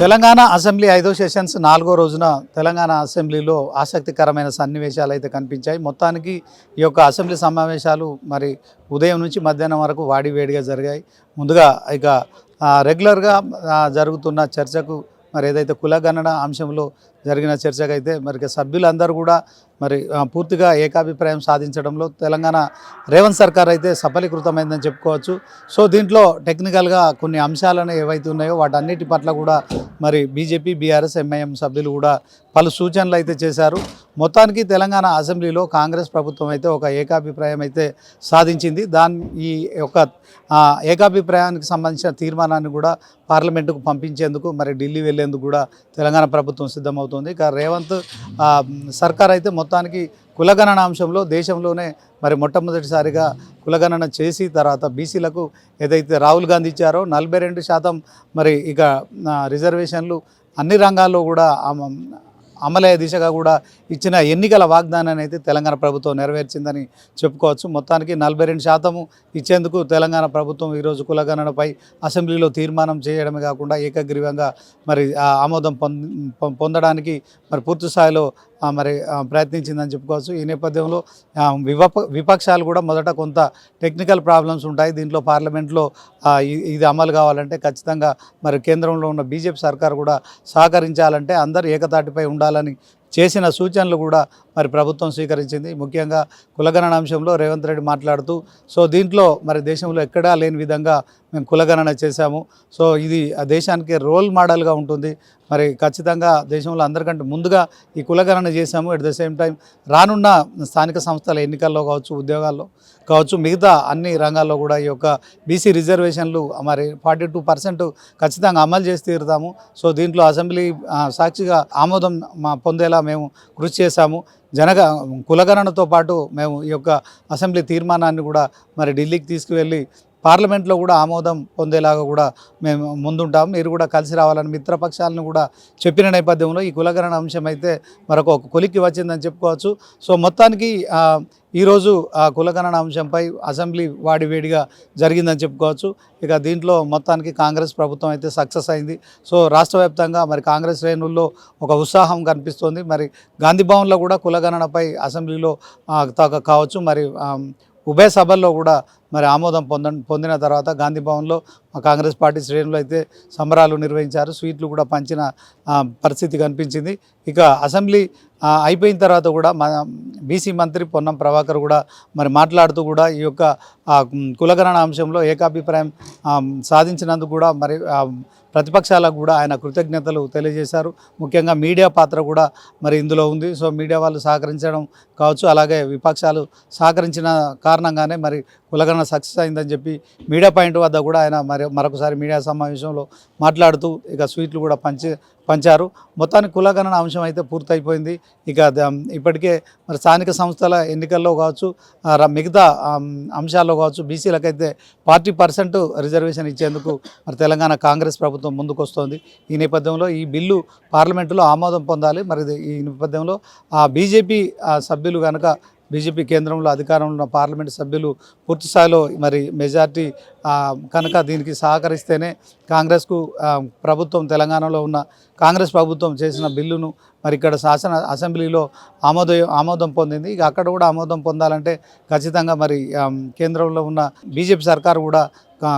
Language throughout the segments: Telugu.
తెలంగాణ అసెంబ్లీ ఐదో సెషన్స్ నాలుగో రోజున తెలంగాణ అసెంబ్లీలో ఆసక్తికరమైన సన్నివేశాలు అయితే కనిపించాయి. మొత్తానికి ఈ యొక్క అసెంబ్లీ సమావేశాలు మరి ఉదయం నుంచి మధ్యాహ్నం వరకు వాడివేడిగా జరిగాయి. ముందుగా ఇక రెగ్యులర్గా జరుగుతున్న చర్చకు మరి ఏదైతే కులగణన అంశంలో జరిగిన చర్చకైతే మరి సభ్యులందరూ కూడా మరి పూర్తిగా ఏకాభిప్రాయం సాధించడంలో తెలంగాణ రేవంత్ సర్కార్ అయితే సఫలీకృతమైందని చెప్పుకోవచ్చు. సో దీంట్లో టెక్నికల్గా కొన్ని అంశాలను ఏవైతే ఉన్నాయో వాటన్నిటి పట్ల కూడా మరి బీజేపీ బీఆర్ఎస్ ఎంఐఎం సభ్యులు కూడా పలు సూచనలు అయితే చేశారు. మొత్తానికి తెలంగాణ అసెంబ్లీలో కాంగ్రెస్ ప్రభుత్వం అయితే ఒక ఏకాభిప్రాయం అయితే సాధించింది. దాని ఈ యొక్క ఏకాభిప్రాయానికి సంబంధించిన తీర్మానాన్ని కూడా పార్లమెంటుకు పంపించేందుకు మరి ఢిల్లీ వెళ్ళేందుకు కూడా తెలంగాణ ప్రభుత్వం సిద్ధమవుతుంది. ఇక రేవంత్ సర్కార్ అయితే మొత్తానికి కులగణన అంశంలో దేశంలోనే మరి మొట్టమొదటిసారిగా కులగణన చేసి తర్వాత బీసీలకు ఏదైతే రాహుల్ గాంధీ ఇచ్చారో నలభై రెండు శాతం మరి ఇక రిజర్వేషన్లు అన్ని రంగాల్లో కూడా అమలయ్యే దిశగా కూడా ఇచ్చిన ఎన్నికల వాగ్దానాన్ని అయితే తెలంగాణ ప్రభుత్వం నెరవేర్చిందని చెప్పుకోవచ్చు. మొత్తానికి నలభై రెండు శాతము ఇచ్చేందుకు తెలంగాణ ప్రభుత్వం ఈరోజు కులగణనపై అసెంబ్లీలో తీర్మానం చేయడమే కాకుండా ఏకగ్రీవంగా మరి ఆ ఆమోదం పొందడానికి మరి పూర్తి స్థాయిలో మరి ప్రయత్నించిందని చెప్పుకోవచ్చు. ఈ నేపథ్యంలో వివప విపక్షాలు కూడా మొదట కొంత టెక్నికల్ ప్రాబ్లమ్స్ ఉంటాయి. దీంట్లో పార్లమెంట్లో ఇది అమలు కావాలంటే ఖచ్చితంగా మరి కేంద్రంలో ఉన్న బీజేపీ సర్కార్ కూడా సహకరించాలంటే అందరూ ఏకతాటిపై ఉండాలని చేసిన సూచనలు కూడా మరి ప్రభుత్వం స్వీకరించింది. ముఖ్యంగా కులగణన అంశంలో రేవంత్ రెడ్డి మాట్లాడుతూ సో దీంట్లో మరి దేశంలో ఎక్కడా లేని విధంగా మేము కులగణన చేశాము. సో ఇది ఆ దేశానికి రోల్ మోడల్గా ఉంటుంది. మరి ఖచ్చితంగా దేశంలో అందరికంటే ముందుగా ఈ కులగణన చేశాము. ఎట్ ద సేమ్ టైం రానున్న స్థానిక సంస్థల ఎన్నికల్లో కావచ్చు ఉద్యోగాల్లో కావచ్చు మిగతా అన్ని రంగాల్లో కూడా ఈ యొక్క బీసీ రిజర్వేషన్లు మరి ఫార్టీ టూ పర్సెంట్ ఖచ్చితంగా అమలు చేసి తీరుతాము. సో దీంట్లో అసెంబ్లీ సాక్షిగా ఆమోదం పొందేలా పొందేలా మేము కృషి చేశాము. జనగ కులగణనతో పాటు మేము ఈ యొక్క అసెంబ్లీ తీర్మానాన్ని కూడా మరి ఢిల్లీకి తీసుకువెళ్ళి పార్లమెంట్లో కూడా ఆమోదం పొందేలాగా కూడా మేము ముందుంటాం. మీరు కూడా కలిసి రావాలని మిత్రపక్షాలను కూడా చెప్పిన నేపథ్యంలో ఈ కులగణన అంశం అయితే మరొక ఒక కొలిక్కి వచ్చిందని చెప్పుకోవచ్చు. సో మొత్తానికి ఈరోజు ఆ కులగణన అంశంపై అసెంబ్లీ వాడివేడిగా జరిగిందని చెప్పుకోవచ్చు. ఇక దీంట్లో మొత్తానికి కాంగ్రెస్ ప్రభుత్వం అయితే సక్సెస్ అయింది. సో రాష్ట్ర వ్యాప్తంగా మరి కాంగ్రెస్ శ్రేణుల్లో ఒక ఉత్సాహం కనిపిస్తోంది. మరి గాంధీ భవన్లో కూడా కులగణనపై అసెంబ్లీలో కావచ్చు. మరి ఉభయ సభల్లో కూడా మరి ఆమోదం పొంద పొందిన తర్వాత గాంధీ భవన్లో కాంగ్రెస్ పార్టీ శ్రేణులు అయితే సంబరాలు నిర్వహించారు. స్వీట్లు కూడా పంచిన పరిస్థితి కనిపించింది. ఇక అసెంబ్లీ అయిపోయిన తర్వాత కూడా మన బీసీ మంత్రి పొన్నం ప్రభాకర్ కూడా మరి మాట్లాడుతూ కూడా ఈ యొక్క ఆ, కులగణన అంశంలో ఏకాభిప్రాయం సాధించినందుకు కూడా మరి ప్రతిపక్షాలకు కూడా ఆయన కృతజ్ఞతలు తెలియజేశారు. ముఖ్యంగా మీడియా పాత్ర కూడా మరి ఇందులో ఉంది. సో మీడియా వాళ్ళు సహకరించడం కావచ్చు అలాగే విపక్షాలు సహకరించిన కారణంగానే మరి కులగణన సక్సెస్ అయిందని చెప్పి మీడియా పాయింట్ వద్ద కూడా ఆయన మరి మరొకసారి మీడియా సమావేశంలో మాట్లాడుతూ ఇక స్వీట్లు కూడా పంచి పంచారు. మొత్తానికి కులగణన అంశం అయితే పూర్తయిపోయింది. ఇక ఇప్పటికే మరి స్థానిక సంస్థల ఎన్నికల్లో కావచ్చు మిగతా అంశాల్లో కావచ్చు బీసీలకైతే ఫార్టీ పర్సెంట్ రిజర్వేషన్ ఇచ్చేందుకు మరి తెలంగాణ కాంగ్రెస్ ప్రభుత్వం ముందుకొస్తోంది. ఈ నేపథ్యంలో ఈ బిల్లు పార్లమెంటులో ఆమోదం పొందాలి. మరి ఈ నేపథ్యంలో ఆ బీజేపీ సభ్యులు కనుక బీజేపీ కేంద్రంలో అధికారంలో ఉన్న పార్లమెంట్ సభ్యులు పూర్తి స్థాయిలో మరి మెజార్టీ కనుక దీనికి సహకరిస్తేనే కాంగ్రెస్కు ప్రభుత్వం తెలంగాణలో ఉన్న కాంగ్రెస్ ప్రభుత్వం చేసిన బిల్లును మరి ఇక్కడ శాసన అసెంబ్లీలో ఆమోద ఆమోదం పొందింది. ఇక అక్కడ కూడా ఆమోదం పొందాలంటే ఖచ్చితంగా మరి కేంద్రంలో ఉన్న బీజేపీ సర్కారు కూడా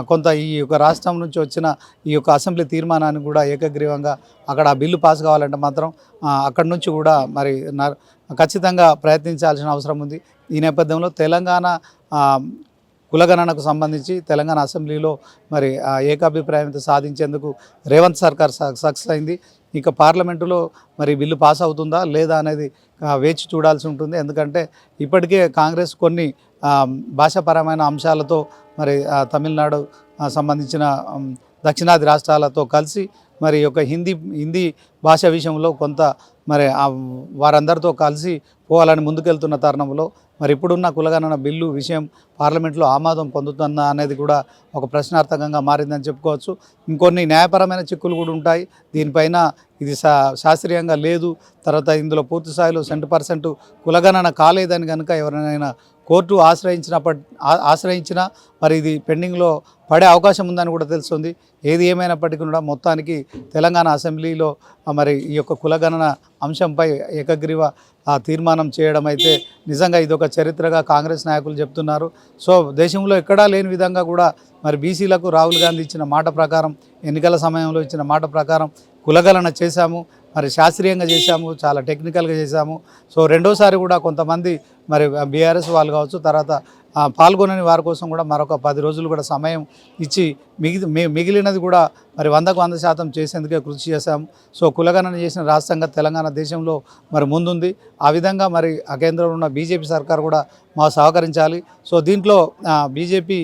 కొంత ఈ యొక్క రాష్ట్రం నుంచి వచ్చిన ఈ యొక్క అసెంబ్లీ తీర్మానాన్ని కూడా ఏకగ్రీవంగా అక్కడ ఆ బిల్లు పాస్ కావాలంటే మాత్రం అక్కడి నుంచి కూడా మరి న- ఖచ్చితంగా ప్రయత్నించాల్సిన అవసరం ఉంది. ఈ నేపథ్యంలో తెలంగాణ కులగణనకు సంబంధించి తెలంగాణ అసెంబ్లీలో మరి ఆ ఏకాభిప్రాయంతో సాధించేందుకు రేవంత్ సర్కార్ స- సక్సెస్ అయింది. ఇక పార్లమెంటులో మరి బిల్లు పాస్ అవుతుందా లేదా అనేది వేచి చూడాల్సి ఉంటుంది. ఎందుకంటే ఇప్పటికే కాంగ్రెస్ కొన్ని భాషాపరమైన అంశాలతో మరి తమిళనాడు సంబంధించిన దక్షిణాది రాష్ట్రాలతో కలిసి మరి ఒక యొక్క హిందీ హిందీ భాష విషయంలో కొంత మరి వారందరితో కలిసి పోవాలని ముందుకెళ్తున్న తరుణంలో మరి ఇప్పుడున్న కులగణన బిల్లు విషయం పార్లమెంట్లో ఆమోదం పొందుతుందా అనేది కూడా ఒక ప్రశ్నార్థకంగా మారిందని చెప్పుకోవచ్చు. ఇంకొన్ని న్యాయపరమైన చిక్కులు కూడా ఉంటాయి. దీనిపైన ఇది శా శాస్త్రీయంగా లేదు. తర్వాత ఇందులో పూర్తి స్థాయిలో సెంటు పర్సెంట్ కులగణన కాలేదని కనుక ఎవరినైనా కోర్టు ఆశ్రయించినప్పటి ఆ- ఆశ్రయించినా మరి ఇది పెండింగ్లో పడే అవకాశం ఉందని కూడా తెలుస్తుంది. ఏది ఏమైనప్పటికీ కూడా మొత్తానికి తెలంగాణ అసెంబ్లీలో మరి ఈ యొక్క కులగణన అంశంపై ఏకగ్రీవ తీర్మానం చేయడం అయితే నిజంగా ఇది ఒక చరిత్రగా కాంగ్రెస్ నాయకులు చెప్తున్నారు. సో దేశంలో ఎక్కడా లేని విధంగా కూడా మరి బీసీలకు రాహుల్ గాంధీ ఇచ్చిన మాట ప్రకారం ఎన్నికల సమయంలో ఇచ్చిన మాట ప్రకారం కులగణన చేశాము. మరి శాస్త్రీయంగా చేశాము చాలా టెక్నికల్గా చేశాము. సో రెండోసారి కూడా కొంతమంది మరి బీఆర్ఎస్ వాళ్ళు కావచ్చు తర్వాత పాల్గొనని వారి కోసం కూడా మరొక పది రోజులు కూడా సమయం ఇచ్చి మిగి మిగిలినది కూడా మరి వందకు వంద శాతం చేసేందుకే కృషి చేశాము. సో కులగణన చేసిన రాష్ట్రంగా తెలంగాణ దేశంలో మరి ముందుంది. ఆ విధంగా మరి ఆ కేంద్రంలో ఉన్న బీజేపీ సర్కార్ కూడా మా సహకరించాలి. సో దీంట్లో బీజేపీ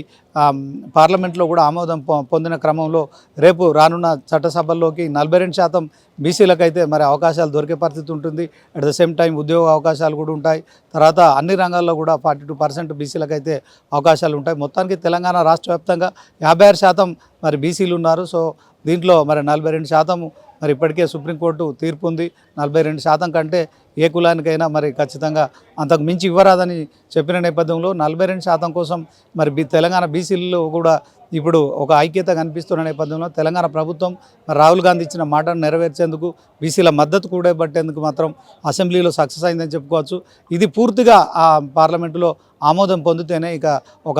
పార్లమెంట్లో కూడా ఆమోదం పొందిన క్రమంలో రేపు రానున్న చట్టసభల్లోకి నలభై రెండు శాతం బీసీలకైతే మరి అవకాశాలు దొరికే పరిస్థితి ఉంటుంది. అట్ ద సేమ్ టైం ఉద్యోగ అవకాశాలు కూడా ఉంటాయి. తర్వాత అన్ని రంగాల్లో కూడా ఫార్టీ టూ పర్సెంట్ బీసీలకైతే అవకాశాలు ఉంటాయి. మొత్తానికి తెలంగాణ రాష్ట్ర వ్యాప్తంగా యాభై ఆరు శాతం మరి బీసీలు ఉన్నారు. సో దీంట్లో మరి నలభై రెండు శాతం మరి ఇప్పటికే సుప్రీంకోర్టు తీర్పు ఉంది. నలభై రెండు శాతం కంటే ఏ కులానికైనా మరి ఖచ్చితంగా అంతకు మించి ఇవ్వరాదని చెప్పిన నేపథ్యంలో నలభై రెండు శాతం కోసం మరి తెలంగాణ బీసీలలో కూడా ఇప్పుడు ఒక ఐక్యత కనిపిస్తున్న నేపథ్యంలో తెలంగాణ ప్రభుత్వం రాహుల్ గాంధీ ఇచ్చిన మాటను నెరవేర్చేందుకు బీసీల మద్దతు కూడా పట్టేందుకు మాత్రం అసెంబ్లీలో సక్సెస్ అయిందని చెప్పుకోవచ్చు. ఇది పూర్తిగా ఆ పార్లమెంటులో ఆమోదం పొందితేనే ఇక ఒక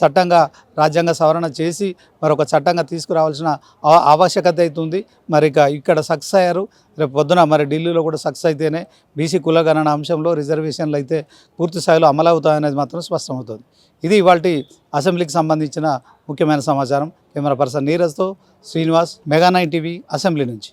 చట్టంగా రాజ్యాంగ సవరణ చేసి మరొక చట్టంగా తీసుకురావాల్సిన ఆవశ్యకత అవుతుంది మరి ఇక ఇక్కడ సక్సెస్ అయ్యారు. రేపు పొద్దున మరి ఢిల్లీలో కూడా సక్సెస్ అయితేనే బీసీ కులగణన అంశంలో రిజర్వేషన్లు అయితే పూర్తి స్థాయిలో అమలవుతాయనేది మాత్రం స్పష్టమవుతుంది. ఇది ఇవాళ అసెంబ్లీకి సంబంధించిన ముఖ్యమైన సమాచారం. Camera person నీరజ్తో Srinivas mega nine TV assembly నుంచి.